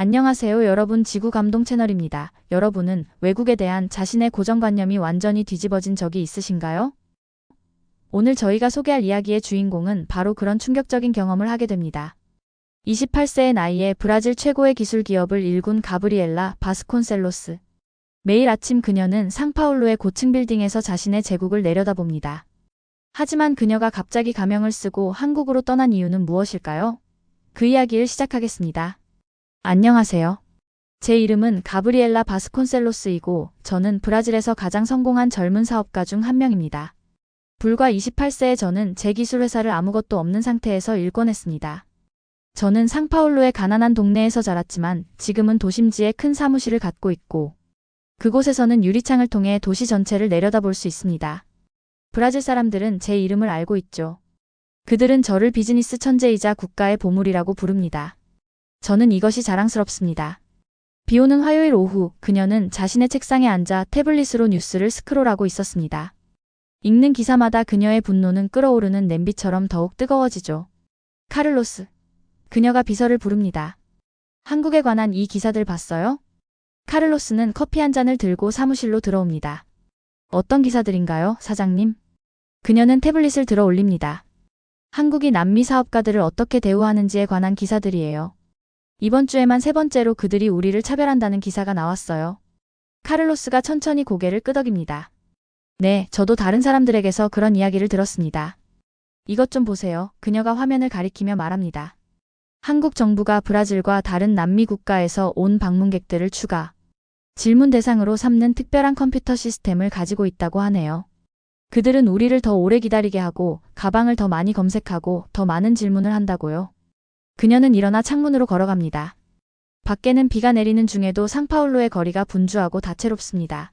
안녕하세요 여러분 지구 감동 채널입니다. 여러분은 외국에 대한 자신의 고정관념이 완전히 뒤집어진 적이 있으신가요? 오늘 저희가 소개할 이야기의 주인공은 바로 그런 충격적인 경험을 하게 됩니다. 28세의 나이에 브라질 최고의 기술 기업을 일군 가브리엘라 바스콘셀로스. 매일 아침 그녀는 상파울루의 고층 빌딩에서 자신의 제국을 내려다봅니다. 하지만 그녀가 갑자기 가명을 쓰고 한국으로 떠난 이유는 무엇일까요? 그 이야기를 시작하겠습니다. 안녕하세요. 제 이름은 가브리엘라 바스콘셀로스이고 저는 브라질에서 가장 성공한 젊은 사업가 중 한 명입니다. 불과 28세의 저는 제 기술 회사를 아무것도 없는 상태에서 일궈냈습니다. 저는 상파울루의 가난한 동네에서 자랐지만 지금은 도심지에 큰 사무실을 갖고 있고 그곳에서는 유리창을 통해 도시 전체를 내려다볼 수 있습니다. 브라질 사람들은 제 이름을 알고 있죠. 그들은 저를 비즈니스 천재이자 국가의 보물이라고 부릅니다. 저는 이것이 자랑스럽습니다. 비 오는 화요일 오후 그녀는 자신의 책상에 앉아 태블릿으로 뉴스를 스크롤하고 있었습니다. 읽는 기사마다 그녀의 분노는 끓어오르는 냄비처럼 더욱 뜨거워지죠. 카를로스. 그녀가 비서를 부릅니다. 한국에 관한 이 기사들 봤어요? 카를로스는 커피 한 잔을 들고 사무실로 들어옵니다. 어떤 기사들인가요, 사장님? 그녀는 태블릿을 들어 올립니다. 한국이 남미 사업가들을 어떻게 대우하는지에 관한 기사들이에요. 이번 주에만 세 번째로 그들이 우리를 차별한다는 기사가 나왔어요. 카를로스가 천천히 고개를 끄덕입니다. 네, 저도 다른 사람들에게서 그런 이야기를 들었습니다. 이것 좀 보세요. 그녀가 화면을 가리키며 말합니다. 한국 정부가 브라질과 다른 남미 국가에서 온 방문객들을 추가, 질문 대상으로 삼는 특별한 컴퓨터 시스템을 가지고 있다고 하네요. 그들은 우리를 더 오래 기다리게 하고 가방을 더 많이 검색하고 더 많은 질문을 한다고요. 그녀는 일어나 창문으로 걸어갑니다. 밖에는 비가 내리는 중에도 상파울루의 거리가 분주하고 다채롭습니다.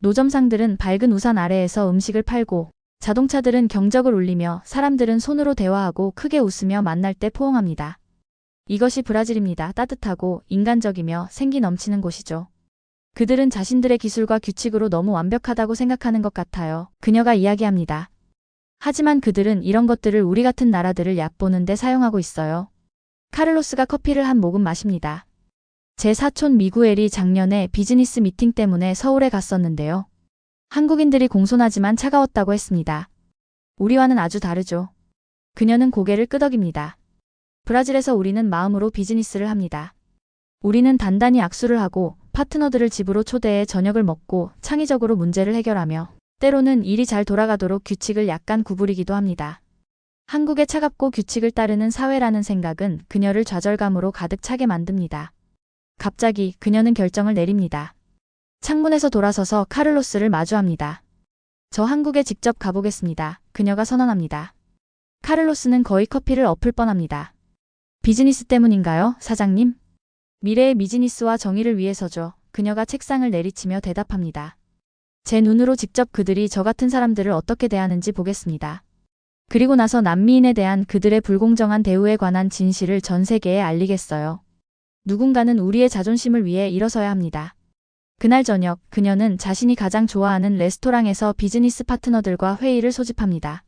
노점상들은 밝은 우산 아래에서 음식을 팔고 자동차들은 경적을 울리며 사람들은 손으로 대화하고 크게 웃으며 만날 때 포옹합니다. 이것이 브라질입니다. 따뜻하고 인간적이며 생기 넘치는 곳이죠. 그들은 자신들의 기술과 규칙으로 너무 완벽하다고 생각하는 것 같아요. 그녀가 이야기합니다. 하지만 그들은 이런 것들을 우리 같은 나라들을 얕보는데 사용하고 있어요. 카를로스가 커피를 한 모금 마십니다. 제 사촌 미구엘이 작년에 비즈니스 미팅 때문에 서울에 갔었는데요. 한국인들이 공손하지만 차가웠다고 했습니다. 우리와는 아주 다르죠. 그녀는 고개를 끄덕입니다. 브라질에서 우리는 마음으로 비즈니스를 합니다. 우리는 단단히 악수를 하고 파트너들을 집으로 초대해 저녁을 먹고 창의적으로 문제를 해결하며 때로는 일이 잘 돌아가도록 규칙을 약간 구부리기도 합니다. 한국의 차갑고 규칙을 따르는 사회라는 생각은 그녀를 좌절감으로 가득 차게 만듭니다. 갑자기 그녀는 결정을 내립니다. 창문에서 돌아서서 카를로스를 마주합니다. 저 한국에 직접 가보겠습니다. 그녀가 선언합니다. 카를로스는 거의 커피를 엎을 뻔합니다. 비즈니스 때문인가요, 사장님? 미래의 비즈니스와 정의를 위해서죠. 그녀가 책상을 내리치며 대답합니다. 제 눈으로 직접 그들이 저 같은 사람들을 어떻게 대하는지 보겠습니다. 그리고 나서 난미인에 대한 그들의 불공정한 대우에 관한 진실을 전 세계에 알리겠어요. 누군가는 우리의 자존심을 위해 일어서야 합니다. 그날 저녁 그녀는 자신이 가장 좋아하는 레스토랑에서 비즈니스 파트너들과 회의를 소집합니다.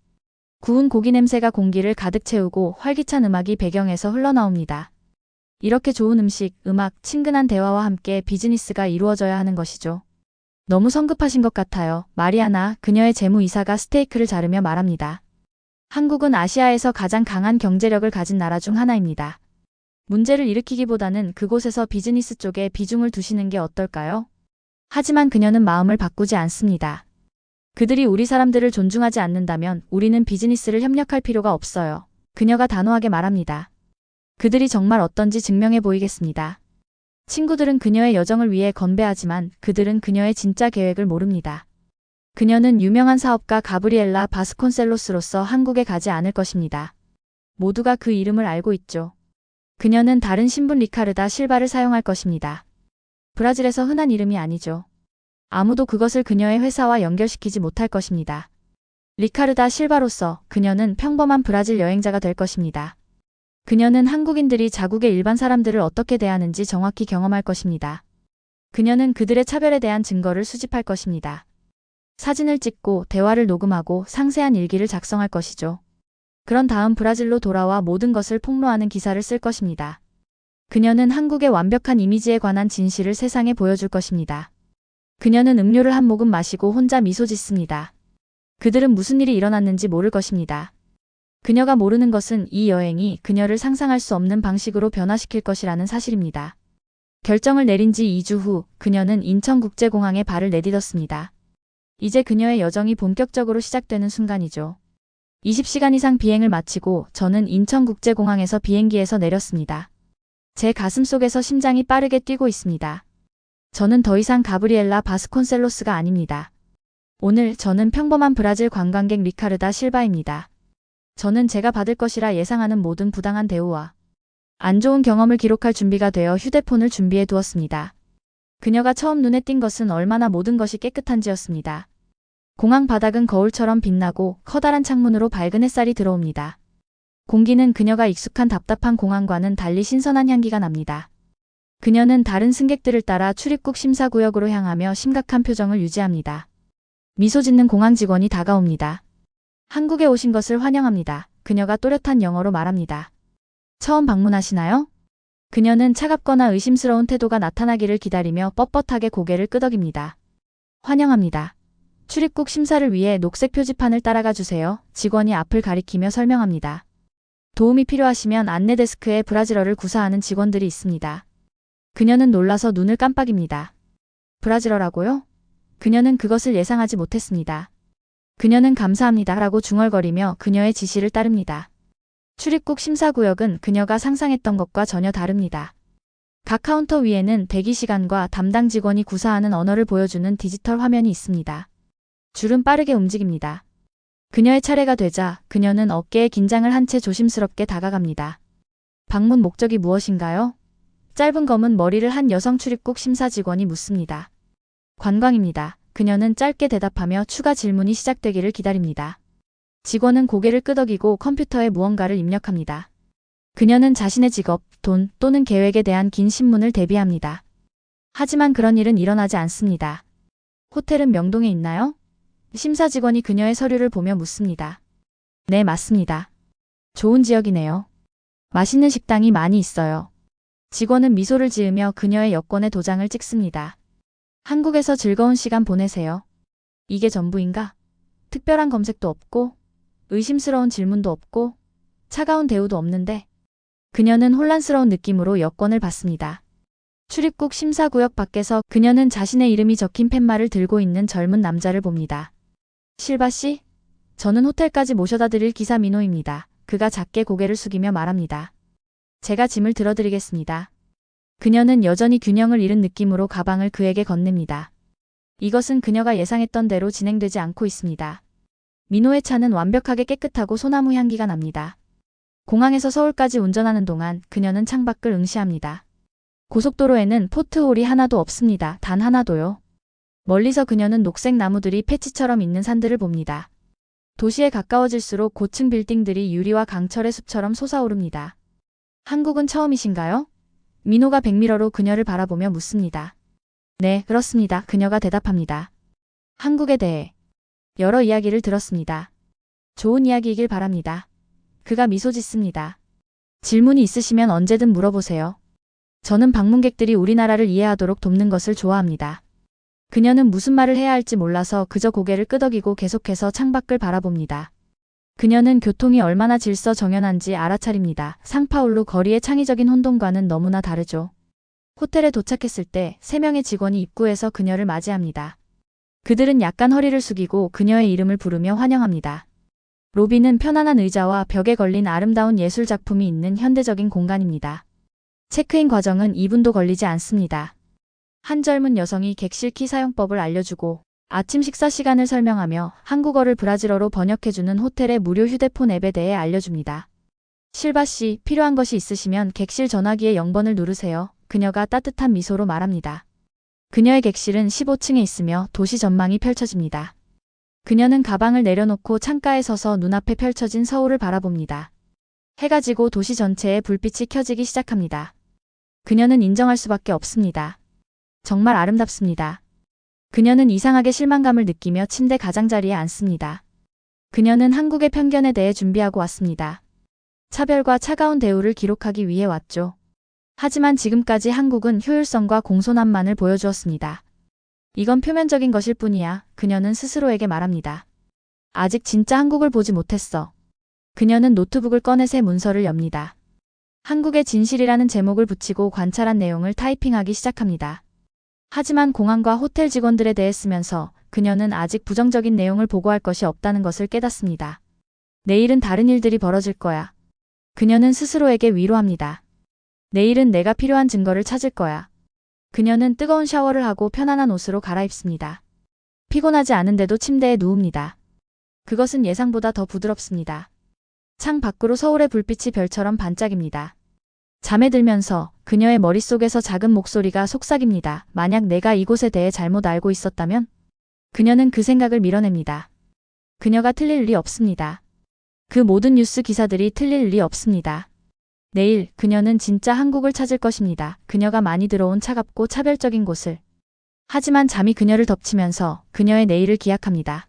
구운 고기 냄새가 공기를 가득 채우고 활기찬 음악이 배경에서 흘러나옵니다. 이렇게 좋은 음식, 음악, 친근한 대화와 함께 비즈니스가 이루어져야 하는 것이죠. 너무 성급하신 것 같아요. 마리아나, 그녀의 재무 이사가 스테이크를 자르며 말합니다. 한국은 아시아에서 가장 강한 경제력을 가진 나라 중 하나입니다. 문제를 일으키기보다는 그곳에서 비즈니스 쪽에 비중을 두시는 게 어떨까요? 하지만 그녀는 마음을 바꾸지 않습니다. 그들이 우리 사람들을 존중하지 않는다면 우리는 비즈니스를 협력할 필요가 없어요. 그녀가 단호하게 말합니다. 그들이 정말 어떤지 증명해 보이겠습니다. 친구들은 그녀의 여정을 위해 건배하지만 그들은 그녀의 진짜 계획을 모릅니다. 그녀는 유명한 사업가 가브리엘라 바스콘셀로스로서 한국에 가지 않을 것입니다. 모두가 그 이름을 알고 있죠. 그녀는 다른 신분 리카르다 실바를 사용할 것입니다. 브라질에서 흔한 이름이 아니죠. 아무도 그것을 그녀의 회사와 연결시키지 못할 것입니다. 리카르다 실바로서 그녀는 평범한 브라질 여행자가 될 것입니다. 그녀는 한국인들이 자국의 일반 사람들을 어떻게 대하는지 정확히 경험할 것입니다. 그녀는 그들의 차별에 대한 증거를 수집할 것입니다. 사진을 찍고 대화를 녹음하고 상세한 일기를 작성할 것이죠. 그런 다음 브라질로 돌아와 모든 것을 폭로하는 기사를 쓸 것입니다. 그녀는 한국의 완벽한 이미지에 관한 진실을 세상에 보여줄 것입니다. 그녀는 음료를 한 모금 마시고 혼자 미소 짓습니다. 그들은 무슨 일이 일어났는지 모를 것입니다. 그녀가 모르는 것은 이 여행이 그녀를 상상할 수 없는 방식으로 변화시킬 것이라는 사실입니다. 결정을 내린 지 2주 후 그녀는 인천국제공항에 발을 내딛었습니다. 이제 그녀의 여정이 본격적으로 시작되는 순간이죠. 20시간 이상 비행을 마치고 저는 인천국제공항에서 비행기에서 내렸습니다. 제 가슴 속에서 심장이 빠르게 뛰고 있습니다. 저는 더 이상 가브리엘라 바스콘셀로스가 아닙니다. 오늘 저는 평범한 브라질 관광객 리카르다 실바입니다. 저는 제가 받을 것이라 예상하는 모든 부당한 대우와 안 좋은 경험을 기록할 준비가 되어 휴대폰을 준비해 두었습니다. 그녀가 처음 눈에 띈 것은 얼마나 모든 것이 깨끗한지였습니다. 공항 바닥은 거울처럼 빛나고 커다란 창문으로 밝은 햇살이 들어옵니다. 공기는 그녀가 익숙한 답답한 공항과는 달리 신선한 향기가 납니다. 그녀는 다른 승객들을 따라 출입국 심사구역으로 향하며 심각한 표정을 유지합니다. 미소 짓는 공항 직원이 다가옵니다. 한국에 오신 것을 환영합니다. 그녀가 또렷한 영어로 말합니다. 처음 방문하시나요? 그녀는 차갑거나 의심스러운 태도가 나타나기를 기다리며 뻣뻣하게 고개를 끄덕입니다. 환영합니다. 출입국 심사를 위해 녹색 표지판을 따라가 주세요. 직원이 앞을 가리키며 설명합니다. 도움이 필요하시면 안내 데스크에 브라질어를 구사하는 직원들이 있습니다. 그녀는 놀라서 눈을 깜빡입니다. 브라질어라고요? 그녀는 그것을 예상하지 못했습니다. 그녀는 감사합니다 라고 중얼거리며 그녀의 지시를 따릅니다. 출입국 심사구역은 그녀가 상상했던 것과 전혀 다릅니다. 각 카운터 위에는 대기 시간과 담당 직원이 구사하는 언어를 보여주는 디지털 화면이 있습니다. 줄은 빠르게 움직입니다. 그녀의 차례가 되자 그녀는 어깨에 긴장을 한 채 조심스럽게 다가갑니다. 방문 목적이 무엇인가요? 짧은 검은 머리를 한 여성 출입국 심사 직원이 묻습니다. 관광입니다. 그녀는 짧게 대답하며 추가 질문이 시작되기를 기다립니다. 직원은 고개를 끄덕이고 컴퓨터에 무언가를 입력합니다. 그녀는 자신의 직업, 돈 또는 계획에 대한 긴 신문을 대비합니다. 하지만 그런 일은 일어나지 않습니다. 호텔은 명동에 있나요? 심사 직원이 그녀의 서류를 보며 묻습니다. 네, 맞습니다. 좋은 지역이네요. 맛있는 식당이 많이 있어요. 직원은 미소를 지으며 그녀의 여권에 도장을 찍습니다. 한국에서 즐거운 시간 보내세요. 이게 전부인가? 특별한 검색도 없고, 의심스러운 질문도 없고, 차가운 대우도 없는데, 그녀는 혼란스러운 느낌으로 여권을 받습니다. 출입국 심사구역 밖에서 그녀는 자신의 이름이 적힌 팻말을 들고 있는 젊은 남자를 봅니다. 실바 씨? 저는 호텔까지 모셔다 드릴 기사 민호입니다. 그가 작게 고개를 숙이며 말합니다. 제가 짐을 들어드리겠습니다. 그녀는 여전히 균형을 잃은 느낌으로 가방을 그에게 건넵니다. 이것은 그녀가 예상했던 대로 진행되지 않고 있습니다. 민호의 차는 완벽하게 깨끗하고 소나무 향기가 납니다. 공항에서 서울까지 운전하는 동안 그녀는 창밖을 응시합니다. 고속도로에는 포트홀이 하나도 없습니다. 단 하나도요. 멀리서 그녀는 녹색 나무들이 패치처럼 있는 산들을 봅니다. 도시에 가까워질수록 고층 빌딩들이 유리와 강철의 숲처럼 솟아오릅니다. 한국은 처음이신가요? 민호가 백미러로 그녀를 바라보며 묻습니다. 네, 그렇습니다. 그녀가 대답합니다. 한국에 대해 여러 이야기를 들었습니다. 좋은 이야기이길 바랍니다. 그가 미소 짓습니다. 질문이 있으시면 언제든 물어보세요. 저는 방문객들이 우리나라를 이해하도록 돕는 것을 좋아합니다. 그녀는 무슨 말을 해야 할지 몰라서 그저 고개를 끄덕이고 계속해서 창밖을 바라봅니다. 그녀는 교통이 얼마나 질서 정연한지 알아차립니다. 상파울루 거리의 창의적인 혼돈과는 너무나 다르죠. 호텔에 도착했을 때세 명의 직원이 입구에서 그녀를 맞이합니다. 그들은 약간 허리를 숙이고 그녀의 이름을 부르며 환영합니다. 로비는 편안한 의자와 벽에 걸린 아름다운 예술 작품이 있는 현대적인 공간입니다. 체크인 과정은 2분도 걸리지 않습니다. 한 젊은 여성이 객실 키 사용법을 알려주고 아침 식사 시간을 설명하며 한국어를 브라질어로 번역해주는 호텔의 무료 휴대폰 앱에 대해 알려줍니다. 실바 씨, 필요한 것이 있으시면 객실 전화기의 0번을 누르세요. 그녀가 따뜻한 미소로 말합니다. 그녀의 객실은 15층에 있으며 도시 전망이 펼쳐집니다. 그녀는 가방을 내려놓고 창가에 서서 눈앞에 펼쳐진 서울을 바라봅니다. 해가 지고 도시 전체에 불빛이 켜지기 시작합니다. 그녀는 인정할 수밖에 없습니다. 정말 아름답습니다. 그녀는 이상하게 실망감을 느끼며 침대 가장자리에 앉습니다. 그녀는 한국의 편견에 대해 준비하고 왔습니다. 차별과 차가운 대우를 기록하기 위해 왔죠. 하지만 지금까지 한국은 효율성과 공손함만을 보여주었습니다. 이건 표면적인 것일 뿐이야. 그녀는 스스로에게 말합니다. 아직 진짜 한국을 보지 못했어. 그녀는 노트북을 꺼내 새 문서를 엽니다. 한국의 진실이라는 제목을 붙이고 관찰한 내용을 타이핑하기 시작합니다. 하지만 공항과 호텔 직원들에 대해 쓰면서 그녀는 아직 부정적인 내용을 보고할 것이 없다는 것을 깨닫습니다. 내일은 다른 일들이 벌어질 거야. 그녀는 스스로에게 위로합니다. 내일은 내가 필요한 증거를 찾을 거야. 그녀는 뜨거운 샤워를 하고 편안한 옷으로 갈아입습니다. 피곤하지 않은데도 침대에 누웁니다. 그것은 예상보다 더 부드럽습니다. 창 밖으로 서울의 불빛이 별처럼 반짝입니다. 잠에 들면서 그녀의 머릿속에서 작은 목소리가 속삭입니다. 만약 내가 이곳에 대해 잘못 알고 있었다면? 그녀는 그 생각을 밀어냅니다. 그녀가 틀릴 리 없습니다. 그 모든 뉴스 기사들이 틀릴 리 없습니다. 내일 그녀는 진짜 한국을 찾을 것입니다. 그녀가 많이 들어온 차갑고 차별적인 곳을. 하지만 잠이 그녀를 덮치면서 그녀의 내일을 기약합니다.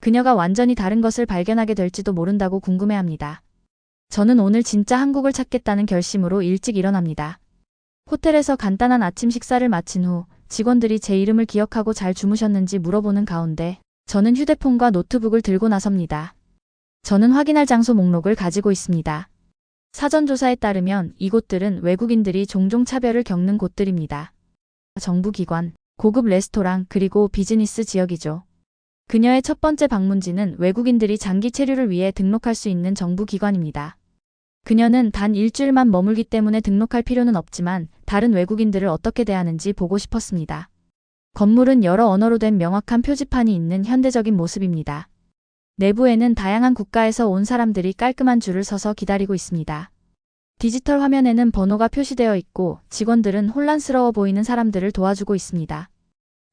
그녀가 완전히 다른 것을 발견하게 될지도 모른다고 궁금해합니다. 저는 오늘 진짜 한국을 찾겠다는 결심으로 일찍 일어납니다. 호텔에서 간단한 아침 식사를 마친 후 직원들이 제 이름을 기억하고 잘 주무셨는지 물어보는 가운데 저는 휴대폰과 노트북을 들고 나섭니다. 저는 확인할 장소 목록을 가지고 있습니다. 사전조사에 따르면 이곳들은 외국인들이 종종 차별을 겪는 곳들입니다. 정부기관, 고급 레스토랑, 그리고 비즈니스 지역이죠. 그녀의 첫 번째 방문지는 외국인들이 장기 체류를 위해 등록할 수 있는 정부 기관입니다. 그녀는 단 일주일만 머물기 때문에 등록할 필요는 없지만 다른 외국인들을 어떻게 대하는지 보고 싶었습니다. 건물은 여러 언어로 된 명확한 표지판이 있는 현대적인 모습입니다. 내부에는 다양한 국가에서 온 사람들이 깔끔한 줄을 서서 기다리고 있습니다. 디지털 화면에는 번호가 표시되어 있고 직원들은 혼란스러워 보이는 사람들을 도와주고 있습니다.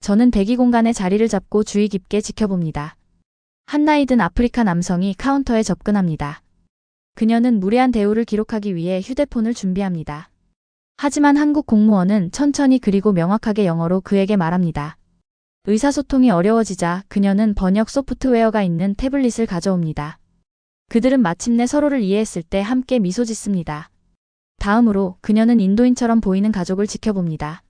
저는 대기 공간에 자리를 잡고 주의 깊게 지켜봅니다. 한 나이 든 아프리카 남성이 카운터에 접근합니다. 그녀는 무례한 대우를 기록하기 위해 휴대폰을 준비합니다. 하지만 한국 공무원은 천천히 그리고 명확하게 영어로 그에게 말합니다. 의사소통이 어려워지자 그녀는 번역 소프트웨어가 있는 태블릿을 가져옵니다. 그들은 마침내 서로를 이해했을 때 함께 미소 짓습니다. 다음으로 그녀는 인도인처럼 보이는 가족을 지켜봅니다.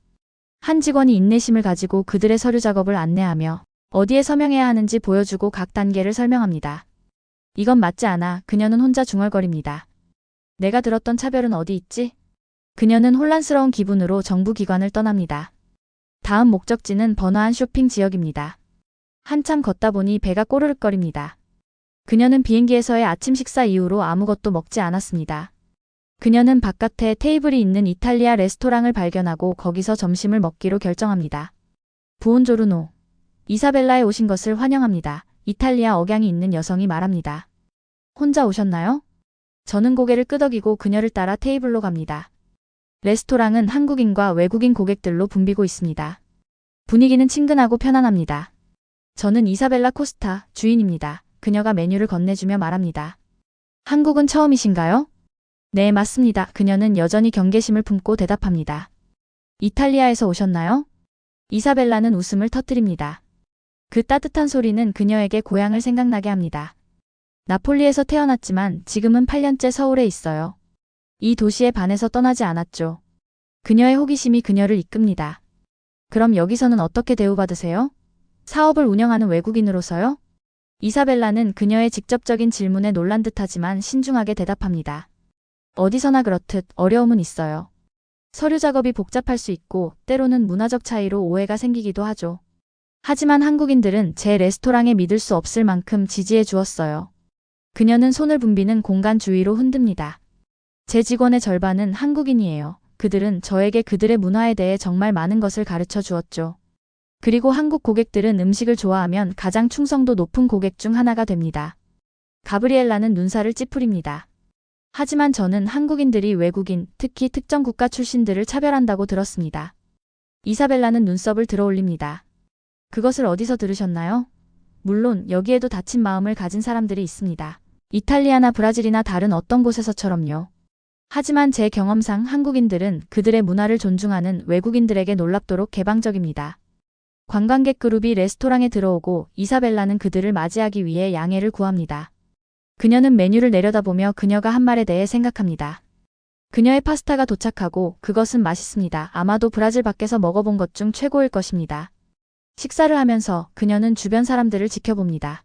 한 직원이 인내심을 가지고 그들의 서류 작업을 안내하며 어디에 서명해야 하는지 보여주고 각 단계를 설명합니다. 이건 맞지 않아 그녀는 혼자 중얼거립니다. 내가 들었던 차별은 어디 있지? 그녀는 혼란스러운 기분으로 정부 기관을 떠납니다. 다음 목적지는 번화한 쇼핑 지역입니다. 한참 걷다 보니 배가 꼬르륵거립니다. 그녀는 비행기에서의 아침 식사 이후로 아무것도 먹지 않았습니다. 그녀는 바깥에 테이블이 있는 이탈리아 레스토랑을 발견하고 거기서 점심을 먹기로 결정합니다. 부온조르노. 이사벨라에 오신 것을 환영합니다. 이탈리아 억양이 있는 여성이 말합니다. 혼자 오셨나요? 저는 고개를 끄덕이고 그녀를 따라 테이블로 갑니다. 레스토랑은 한국인과 외국인 고객들로 붐비고 있습니다. 분위기는 친근하고 편안합니다. 저는 이사벨라 코스타 주인입니다. 그녀가 메뉴를 건네주며 말합니다. 한국은 처음이신가요? 네, 맞습니다. 그녀는 여전히 경계심을 품고 대답합니다. 이탈리아에서 오셨나요? 이사벨라는 웃음을 터뜨립니다. 그 따뜻한 소리는 그녀에게 고향을 생각나게 합니다. 나폴리에서 태어났지만 지금은 8년째 서울에 있어요. 이 도시에 반해서 떠나지 않았죠. 그녀의 호기심이 그녀를 이끕니다. 그럼 여기서는 어떻게 대우받으세요? 사업을 운영하는 외국인으로서요? 이사벨라는 그녀의 직접적인 질문에 놀란 듯하지만 신중하게 대답합니다. 어디서나 그렇듯 어려움은 있어요. 서류 작업이 복잡할 수 있고 때로는 문화적 차이로 오해가 생기기도 하죠. 하지만 한국인들은 제 레스토랑에 믿을 수 없을 만큼 지지해 주었어요. 그녀는 손을 붐비는 공간 주위로 흔듭니다. 제 직원의 절반은 한국인이에요. 그들은 저에게 그들의 문화에 대해 정말 많은 것을 가르쳐 주었죠. 그리고 한국 고객들은 음식을 좋아하면 가장 충성도 높은 고객 중 하나가 됩니다. 가브리엘라는 눈살을 찌푸립니다. 하지만 저는 한국인들이 외국인, 특히 특정 국가 출신들을 차별한다고 들었습니다. 이사벨라는 눈썹을 들어 올립니다. 그것을 어디서 들으셨나요? 물론 여기에도 다친 마음을 가진 사람들이 있습니다. 이탈리아나 브라질이나 다른 어떤 곳에서처럼요. 하지만 제 경험상 한국인들은 그들의 문화를 존중하는 외국인들에게 놀랍도록 개방적입니다. 관광객 그룹이 레스토랑에 들어오고 이사벨라는 그들을 맞이하기 위해 양해를 구합니다. 그녀는 메뉴를 내려다보며 그녀가 한 말에 대해 생각합니다. 그녀의 파스타가 도착하고 그것은 맛있습니다. 아마도 브라질 밖에서 먹어본 것 중 최고일 것입니다. 식사를 하면서 그녀는 주변 사람들을 지켜봅니다.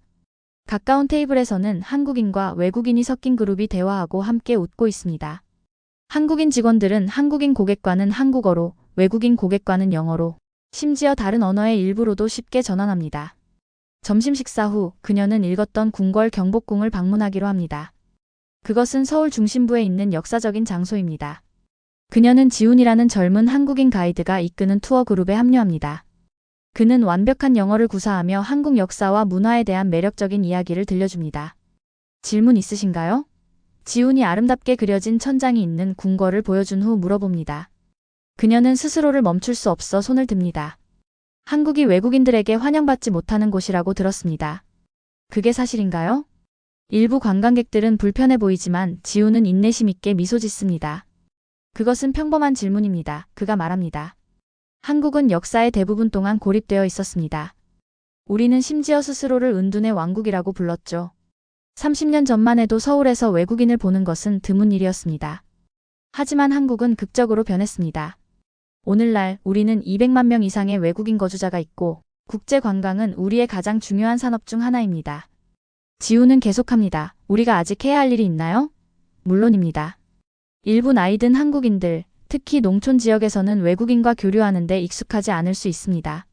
가까운 테이블에서는 한국인과 외국인이 섞인 그룹이 대화하고 함께 웃고 있습니다. 한국인 직원들은 한국인 고객과는 한국어로, 외국인 고객과는 영어로, 심지어 다른 언어의 일부로도 쉽게 전환합니다. 점심 식사 후 그녀는 읽었던 궁궐 경복궁을 방문하기로 합니다. 그것은 서울 중심부에 있는 역사적인 장소입니다. 그녀는 지훈이라는 젊은 한국인 가이드가 이끄는 투어 그룹에 합류합니다. 그는 완벽한 영어를 구사하며 한국 역사와 문화에 대한 매력적인 이야기를 들려줍니다. 질문 있으신가요? 지훈이 아름답게 그려진 천장이 있는 궁궐을 보여준 후 물어봅니다. 그녀는 스스로를 멈출 수 없어 손을 듭니다. 한국이 외국인들에게 환영받지 못하는 곳이라고 들었습니다. 그게 사실인가요? 일부 관광객들은 불편해 보이지만 지우는 인내심 있게 미소 짓습니다. 그것은 평범한 질문입니다. 그가 말합니다. 한국은 역사의 대부분 동안 고립되어 있었습니다. 우리는 심지어 스스로를 은둔의 왕국이라고 불렀죠. 30년 전만 해도 서울에서 외국인을 보는 것은 드문 일이었습니다. 하지만 한국은 극적으로 변했습니다. 오늘날 우리는 200만 명 이상의 외국인 거주자가 있고 국제 관광은 우리의 가장 중요한 산업 중 하나입니다. 지우는 계속합니다. 우리가 아직 해야 할 일이 있나요? 물론입니다. 일부 나이든 한국인들, 특히 농촌 지역에서는 외국인과 교류하는데 익숙하지 않을 수 있습니다.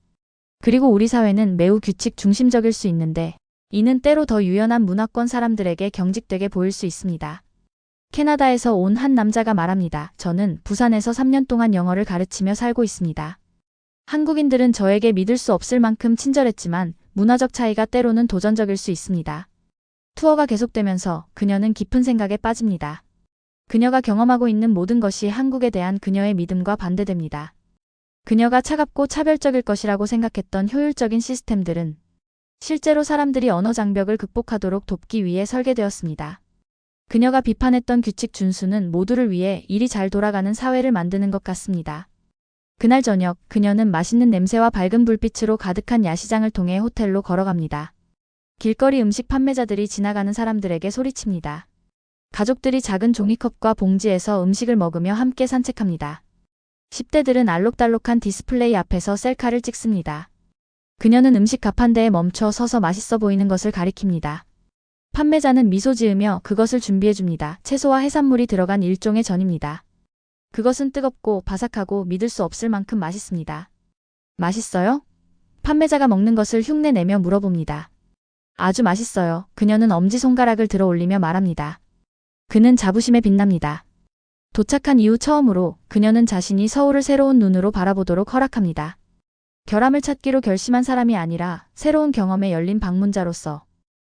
그리고 우리 사회는 매우 규칙 중심적일 수 있는데 이는 때로 더 유연한 문화권 사람들에게 경직되게 보일 수 있습니다. 캐나다에서 온 한 남자가 말합니다. 저는 부산에서 3년 동안 영어를 가르치며 살고 있습니다. 한국인들은 저에게 믿을 수 없을 만큼 친절했지만 문화적 차이가 때로는 도전적일 수 있습니다. 투어가 계속되면서 그녀는 깊은 생각에 빠집니다. 그녀가 경험하고 있는 모든 것이 한국에 대한 그녀의 믿음과 반대됩니다. 그녀가 차갑고 차별적일 것이라고 생각했던 효율적인 시스템들은 실제로 사람들이 언어 장벽을 극복하도록 돕기 위해 설계되었습니다. 그녀가 비판했던 규칙 준수는 모두를 위해 일이 잘 돌아가는 사회를 만드는 것 같습니다. 그날 저녁 그녀는 맛있는 냄새와 밝은 불빛으로 가득한 야시장을 통해 호텔로 걸어갑니다. 길거리 음식 판매자들이 지나가는 사람들에게 소리칩니다. 가족들이 작은 종이컵과 봉지에서 음식을 먹으며 함께 산책합니다. 10대들은 알록달록한 디스플레이 앞에서 셀카를 찍습니다. 그녀는 음식 가판대에 멈춰 서서 맛있어 보이는 것을 가리킵니다. 판매자는 미소 지으며 그것을 준비해줍니다. 채소와 해산물이 들어간 일종의 전입니다. 그것은 뜨겁고 바삭하고 믿을 수 없을 만큼 맛있습니다. 맛있어요? 판매자가 먹는 것을 흉내내며 물어봅니다. 아주 맛있어요. 그녀는 엄지손가락을 들어 올리며 말합니다. 그는 자부심에 빛납니다. 도착한 이후 처음으로 그녀는 자신이 서울을 새로운 눈으로 바라보도록 허락합니다. 결함을 찾기로 결심한 사람이 아니라 새로운 경험에 열린 방문자로서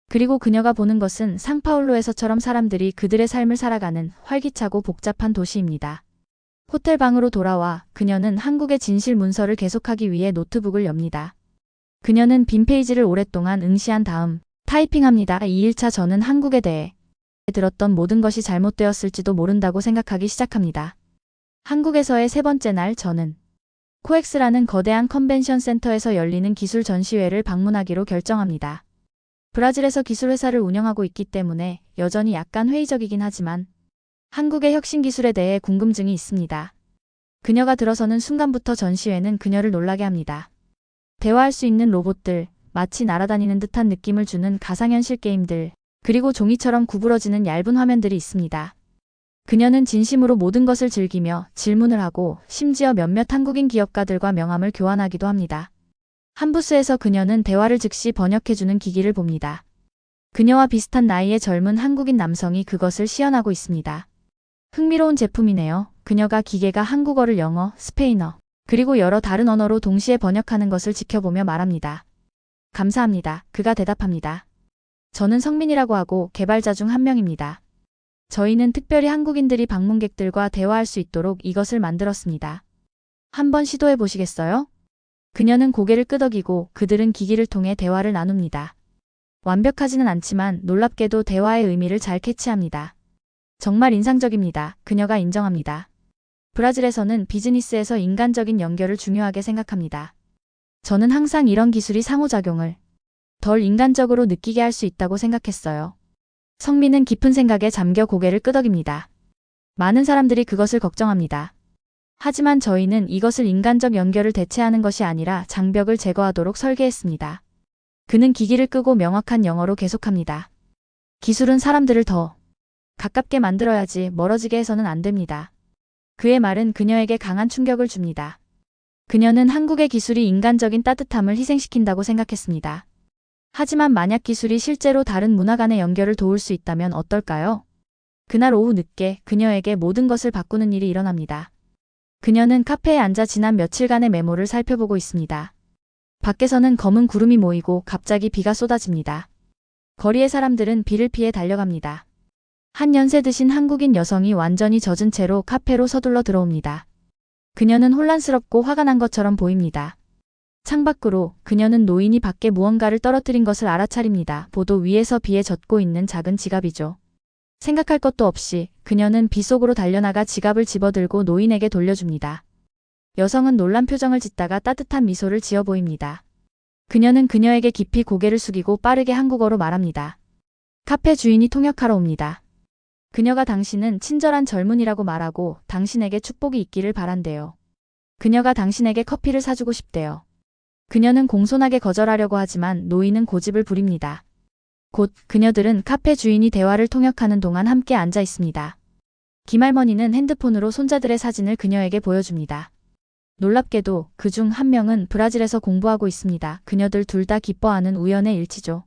그리고 그녀가 보는 것은 상파울로에서처럼 사람들이 그들의 삶을 살아가는 활기차고 복잡한 도시입니다. 호텔 방으로 돌아와 그녀는 한국의 진실 문서를 계속하기 위해 노트북을 엽니다. 그녀는 빈 페이지를 오랫동안 응시한 다음 타이핑합니다. 2일차 저는 한국에 대해 들었던 모든 것이 잘못되었을지도 모른다고 생각하기 시작합니다. 한국에서의 세 번째 날 저는 코엑스라는 거대한 컨벤션 센터에서 열리는 기술 전시회를 방문하기로 결정합니다. 브라질에서 기술 회사를 운영하고 있기 때문에 여전히 약간 회의적이긴 하지만 한국의 혁신 기술에 대해 궁금증이 있습니다. 그녀가 들어서는 순간부터 전시회는 그녀를 놀라게 합니다. 대화할 수 있는 로봇들, 마치 날아다니는 듯한 느낌을 주는 가상현실 게임들, 그리고 종이처럼 구부러지는 얇은 화면들이 있습니다. 그녀는 진심으로 모든 것을 즐기며 질문을 하고 심지어 몇몇 한국인 기업가들과 명함을 교환하기도 합니다. 한 부스에서 그녀는 대화를 즉시 번역해주는 기기를 봅니다. 그녀와 비슷한 나이의 젊은 한국인 남성이 그것을 시연하고 있습니다. 흥미로운 제품이네요. 그녀가 기계가 한국어를 영어, 스페인어, 그리고 여러 다른 언어로 동시에 번역하는 것을 지켜보며 말합니다. 감사합니다. 그가 대답합니다. 저는 성민이라고 하고 개발자 중 한 명입니다. 저희는 특별히 한국인들이 방문객들과 대화할 수 있도록 이것을 만들었습니다. 한번 시도해 보시겠어요? 그녀는 고개를 끄덕이고 그들은 기기를 통해 대화를 나눕니다. 완벽하지는 않지만 놀랍게도 대화의 의미를 잘 캐치합니다. 정말 인상적입니다. 그녀가 인정합니다. 브라질에서는 비즈니스에서 인간적인 연결을 중요하게 생각합니다. 저는 항상 이런 기술이 상호작용을 덜 인간적으로 느끼게 할 수 있다고 생각했어요. 성민은 깊은 생각에 잠겨 고개를 끄덕입니다. 많은 사람들이 그것을 걱정합니다. 하지만 저희는 이것을 인간적 연결을 대체하는 것이 아니라 장벽을 제거하도록 설계했습니다. 그는 기기를 끄고 명확한 영어로 계속합니다. 기술은 사람들을 더 가깝게 만들어야지 멀어지게 해서는 안 됩니다. 그의 말은 그녀에게 강한 충격을 줍니다. 그녀는 한국의 기술이 인간적인 따뜻함을 희생시킨다고 생각했습니다. 하지만 만약 기술이 실제로 다른 문화 간의 연결을 도울 수 있다면 어떨까요? 그날 오후 늦게 그녀에게 모든 것을 바꾸는 일이 일어납니다. 그녀는 카페에 앉아 지난 며칠간의 메모를 살펴보고 있습니다. 밖에서는 검은 구름이 모이고 갑자기 비가 쏟아집니다. 거리의 사람들은 비를 피해 달려갑니다. 한 연세 드신 한국인 여성이 완전히 젖은 채로 카페로 서둘러 들어옵니다. 그녀는 혼란스럽고 화가 난 것처럼 보입니다. 창밖으로 그녀는 노인이 밖에 무언가를 떨어뜨린 것을 알아차립니다. 보도 위에서 비에 젖고 있는 작은 지갑이죠. 생각할 것도 없이 그녀는 비 속으로 달려나가 지갑을 집어들고 노인에게 돌려줍니다. 여성은 놀란 표정을 짓다가 따뜻한 미소를 지어 보입니다. 그녀는 그녀에게 깊이 고개를 숙이고 빠르게 한국어로 말합니다. 카페 주인이 통역하러 옵니다. 그녀가 당신은 친절한 젊은이라고 말하고 당신에게 축복이 있기를 바란대요. 그녀가 당신에게 커피를 사주고 싶대요. 그녀는 공손하게 거절하려고 하지만 노인은 고집을 부립니다. 곧 그녀들은 카페 주인이 대화를 통역하는 동안 함께 앉아 있습니다. 김할머니는 핸드폰으로 손자들의 사진을 그녀에게 보여줍니다. 놀랍게도 그 중 한 명은 브라질에서 공부하고 있습니다. 그녀들 둘 다 기뻐하는 우연의 일치죠.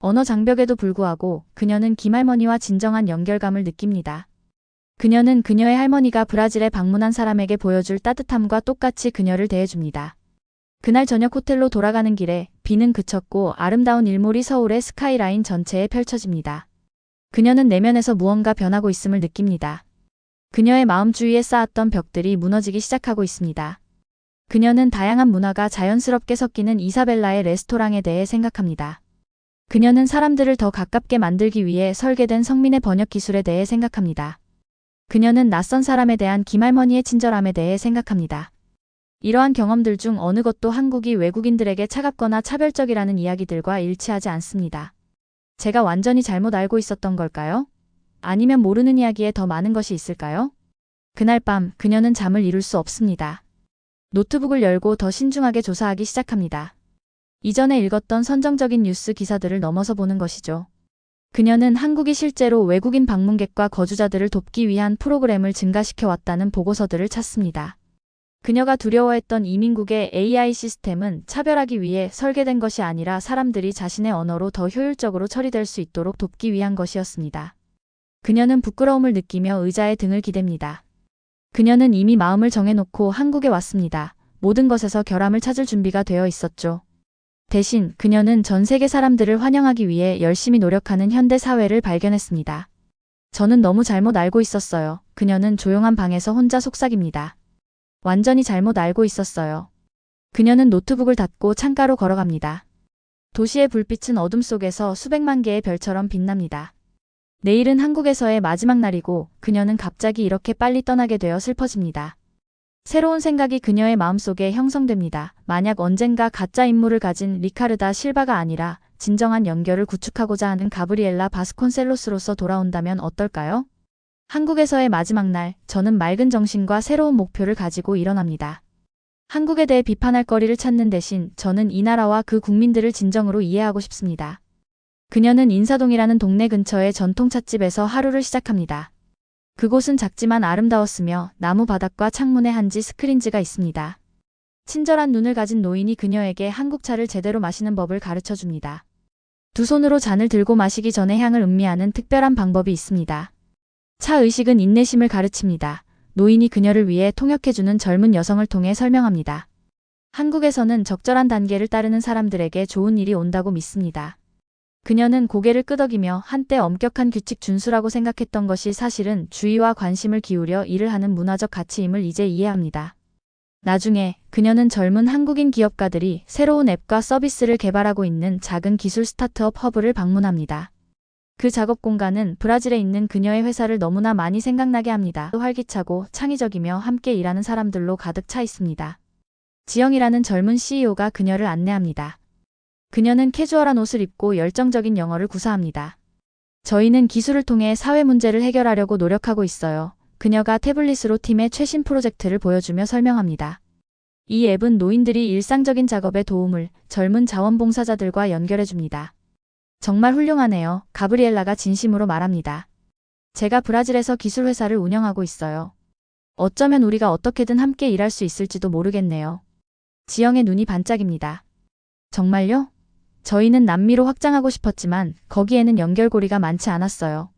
언어 장벽에도 불구하고 그녀는 김할머니와 진정한 연결감을 느낍니다. 그녀는 그녀의 할머니가 브라질에 방문한 사람에게 보여줄 따뜻함과 똑같이 그녀를 대해줍니다. 그날 저녁 호텔로 돌아가는 길에 비는 그쳤고 아름다운 일몰이 서울의 스카이라인 전체에 펼쳐집니다. 그녀는 내면에서 무언가 변하고 있음을 느낍니다. 그녀의 마음 주위에 쌓았던 벽들이 무너지기 시작하고 있습니다. 그녀는 다양한 문화가 자연스럽게 섞이는 이사벨라의 레스토랑에 대해 생각합니다. 그녀는 사람들을 더 가깝게 만들기 위해 설계된 성민의 번역 기술에 대해 생각합니다. 그녀는 낯선 사람에 대한 김할머니의 친절함에 대해 생각합니다. 이러한 경험들 중 어느 것도 한국이 외국인들에게 차갑거나 차별적이라는 이야기들과 일치하지 않습니다. 제가 완전히 잘못 알고 있었던 걸까요? 아니면 모르는 이야기에 더 많은 것이 있을까요? 그날 밤 그녀는 잠을 이룰 수 없습니다. 노트북을 열고 더 신중하게 조사하기 시작합니다. 이전에 읽었던 선정적인 뉴스 기사들을 넘어서 보는 것이죠. 그녀는 한국이 실제로 외국인 방문객과 거주자들을 돕기 위한 프로그램을 증가시켜 왔다는 보고서들을 찾습니다. 그녀가 두려워했던 이민국의 AI 시스템은 차별하기 위해 설계된 것이 아니라 사람들이 자신의 언어로 더 효율적으로 처리될 수 있도록 돕기 위한 것이었습니다. 그녀는 부끄러움을 느끼며 의자에 등을 기댑니다. 그녀는 이미 마음을 정해놓고 한국에 왔습니다. 모든 것에서 결함을 찾을 준비가 되어 있었죠. 대신 그녀는 전 세계 사람들을 환영하기 위해 열심히 노력하는 현대 사회를 발견했습니다. 저는 너무 잘못 알고 있었어요. 그녀는 조용한 방에서 혼자 속삭입니다. 완전히 잘못 알고 있었어요. 그녀는 노트북을 닫고 창가로 걸어갑니다. 도시의 불빛은 어둠 속에서 수백만 개의 별처럼 빛납니다. 내일은 한국에서의 마지막 날이고 그녀는 갑자기 이렇게 빨리 떠나게 되어 슬퍼집니다. 새로운 생각이 그녀의 마음속에 형성됩니다. 만약 언젠가 가짜 인물을 가진 리카르다 실바가 아니라 진정한 연결을 구축하고자 하는 가브리엘라 바스콘셀로스로서 돌아온다면 어떨까요? 한국에서의 마지막 날, 저는 맑은 정신과 새로운 목표를 가지고 일어납니다. 한국에 대해 비판할 거리를 찾는 대신 저는 이 나라와 그 국민들을 진정으로 이해하고 싶습니다. 그녀는 인사동이라는 동네 근처의 전통 찻집에서 하루를 시작합니다. 그곳은 작지만 아름다웠으며 나무 바닥과 창문에 한지 스크린즈가 있습니다. 친절한 눈을 가진 노인이 그녀에게 한국차를 제대로 마시는 법을 가르쳐 줍니다. 두 손으로 잔을 들고 마시기 전에 향을 음미하는 특별한 방법이 있습니다. 차 의식은 인내심을 가르칩니다. 노인이 그녀를 위해 통역해주는 젊은 여성을 통해 설명합니다. 한국에서는 적절한 단계를 따르는 사람들에게 좋은 일이 온다고 믿습니다. 그녀는 고개를 끄덕이며 한때 엄격한 규칙 준수라고 생각했던 것이 사실은 주의와 관심을 기울여 일을 하는 문화적 가치임을 이제 이해합니다. 나중에 그녀는 젊은 한국인 기업가들이 새로운 앱과 서비스를 개발하고 있는 작은 기술 스타트업 허브를 방문합니다. 그 작업 공간은 브라질에 있는 그녀의 회사를 너무나 많이 생각나게 합니다. 활기차고 창의적이며 함께 일하는 사람들로 가득 차 있습니다. 지영이라는 젊은 CEO가 그녀를 안내합니다. 그녀는 캐주얼한 옷을 입고 열정적인 영어를 구사합니다. 저희는 기술을 통해 사회 문제를 해결하려고 노력하고 있어요. 그녀가 태블릿으로 팀의 최신 프로젝트를 보여주며 설명합니다. 이 앱은 노인들이 일상적인 작업에 도움을 젊은 자원봉사자들과 연결해줍니다. 정말 훌륭하네요. 가브리엘라가 진심으로 말합니다. 제가 브라질에서 기술회사를 운영하고 있어요. 어쩌면 우리가 어떻게든 함께 일할 수 있을지도 모르겠네요. 지영의 눈이 반짝입니다. 정말요? 저희는 남미로 확장하고 싶었지만 거기에는 연결고리가 많지 않았어요.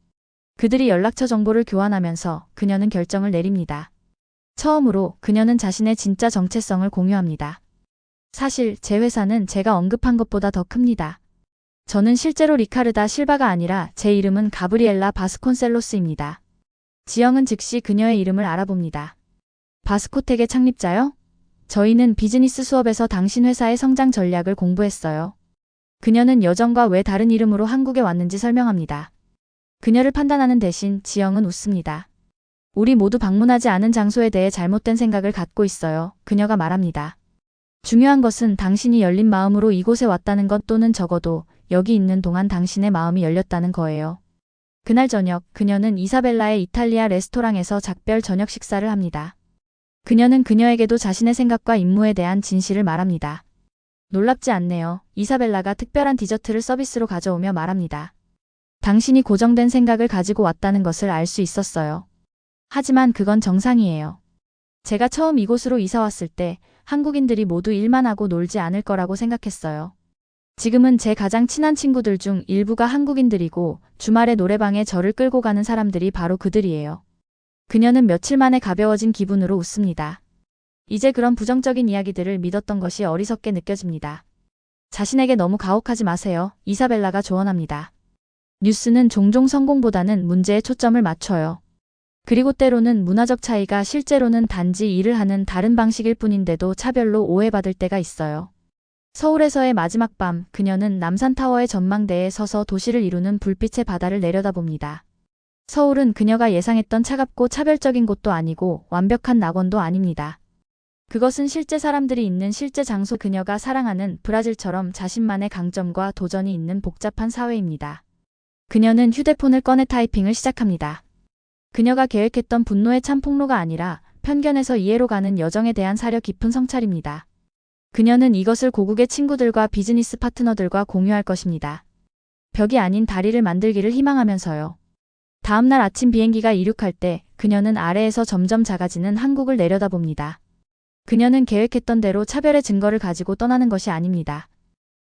그들이 연락처 정보를 교환하면서 그녀는 결정을 내립니다. 처음으로 그녀는 자신의 진짜 정체성을 공유합니다. 사실 제 회사는 제가 언급한 것보다 더 큽니다. 저는 실제로 리카르다 실바가 아니라 제 이름은 가브리엘라 바스콘셀로스입니다. 지영은 즉시 그녀의 이름을 알아봅니다. 바스코텍의 창립자요? 저희는 비즈니스 수업에서 당신 회사의 성장 전략을 공부했어요. 그녀는 여정과 왜 다른 이름으로 한국에 왔는지 설명합니다. 그녀를 판단하는 대신 지영은 웃습니다. 우리 모두 방문하지 않은 장소에 대해 잘못된 생각을 갖고 있어요. 그녀가 말합니다. 중요한 것은 당신이 열린 마음으로 이곳에 왔다는 것 또는 적어도 여기 있는 동안 당신의 마음이 열렸다는 거예요. 그날 저녁 그녀는 이사벨라의 이탈리아 레스토랑에서 작별 저녁 식사를 합니다. 그녀는 그녀에게도 자신의 생각과 임무에 대한 진실을 말합니다. 놀랍지 않네요. 이사벨라가 특별한 디저트를 서비스로 가져오며 말합니다. 당신이 고정된 생각을 가지고 왔다는 것을 알 수 있었어요. 하지만 그건 정상이에요. 제가 처음 이곳으로 이사 왔을 때 한국인들이 모두 일만 하고 놀지 않을 거라고 생각했어요. 지금은 제 가장 친한 친구들 중 일부가 한국인들이고 주말에 노래방에 저를 끌고 가는 사람들이 바로 그들이에요. 그녀는 며칠 만에 가벼워진 기분으로 웃습니다. 이제 그런 부정적인 이야기들을 믿었던 것이 어리석게 느껴집니다. 자신에게 너무 가혹하지 마세요. 이사벨라가 조언합니다. 뉴스는 종종 성공보다는 문제에 초점을 맞춰요. 그리고 때로는 문화적 차이가 실제로는 단지 일을 하는 다른 방식일 뿐인데도 차별로 오해받을 때가 있어요. 서울에서의 마지막 밤, 그녀는 남산타워의 전망대에 서서 도시를 이루는 불빛의 바다를 내려다봅니다. 서울은 그녀가 예상했던 차갑고 차별적인 곳도 아니고 완벽한 낙원도 아닙니다. 그것은 실제 사람들이 있는 실제 장소 그녀가 사랑하는 브라질처럼 자신만의 강점과 도전이 있는 복잡한 사회입니다. 그녀는 휴대폰을 꺼내 타이핑을 시작합니다. 그녀가 계획했던 분노의 참폭로가 아니라 편견에서 이해로 가는 여정에 대한 사려 깊은 성찰입니다. 그녀는 이것을 고국의 친구들과 비즈니스 파트너들과 공유할 것입니다. 벽이 아닌 다리를 만들기를 희망하면서요. 다음날 아침 비행기가 이륙할 때 그녀는 아래에서 점점 작아지는 한국을 내려다봅니다. 그녀는 계획했던 대로 차별의 증거를 가지고 떠나는 것이 아닙니다.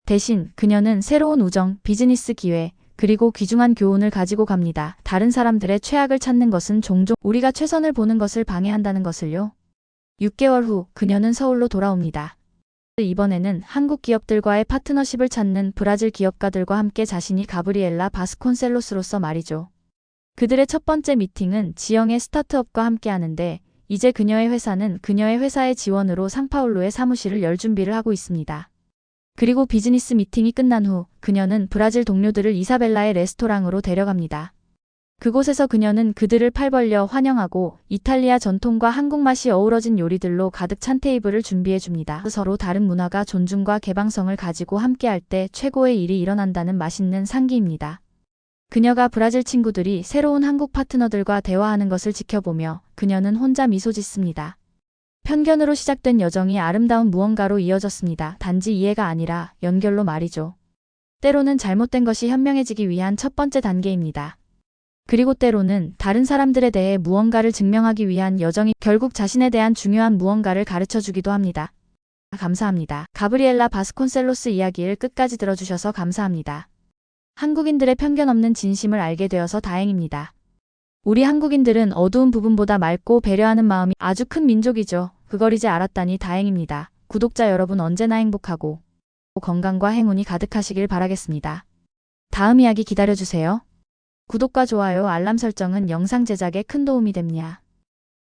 대신 그녀는 새로운 우정, 비즈니스 기회, 그리고 귀중한 교훈을 가지고 갑니다. 다른 사람들의 최악을 찾는 것은 종종 우리가 최선을 보는 것을 방해한다는 것을요. 6개월 후 그녀는 서울로 돌아옵니다. 이번에는 한국 기업들과의 파트너십을 찾는 브라질 기업가들과 함께 자신이 가브리엘라 바스콘셀로스로서 말이죠. 그들의 첫 번째 미팅은 지영의 스타트업과 함께 하는데 이제 그녀의 회사는 그녀의 회사의 지원으로 상파울루의 사무실을 열 준비를 하고 있습니다. 그리고 비즈니스 미팅이 끝난 후 그녀는 브라질 동료들을 이사벨라의 레스토랑으로 데려갑니다. 그곳에서 그녀는 그들을 팔 벌려 환영하고 이탈리아 전통과 한국 맛이 어우러진 요리들로 가득 찬 테이블을 준비해 줍니다. 서로 다른 문화가 존중과 개방성을 가지고 함께할 때 최고의 일이 일어난다는 맛있는 상기입니다. 그녀가 브라질 친구들이 새로운 한국 파트너들과 대화하는 것을 지켜보며 그녀는 혼자 미소 짓습니다. 편견으로 시작된 여정이 아름다운 무언가로 이어졌습니다. 단지 이해가 아니라 연결로 말이죠. 때로는 잘못된 것이 현명해지기 위한 첫 번째 단계입니다. 그리고 때로는 다른 사람들에 대해 무언가를 증명하기 위한 여정이 결국 자신에 대한 중요한 무언가를 가르쳐 주기도 합니다. 감사합니다. 가브리엘라 바스콘셀로스 이야기를 끝까지 들어주셔서 감사합니다. 한국인들의 편견 없는 진심을 알게 되어서 다행입니다. 우리 한국인들은 어두운 부분보다 맑고 배려하는 마음이 아주 큰 민족이죠. 그걸 이제 알았다니 다행입니다. 구독자 여러분 언제나 행복하고 건강과 행운이 가득하시길 바라겠습니다. 다음 이야기 기다려주세요. 구독과 좋아요, 알람 설정은 영상 제작에 큰 도움이 됩니다.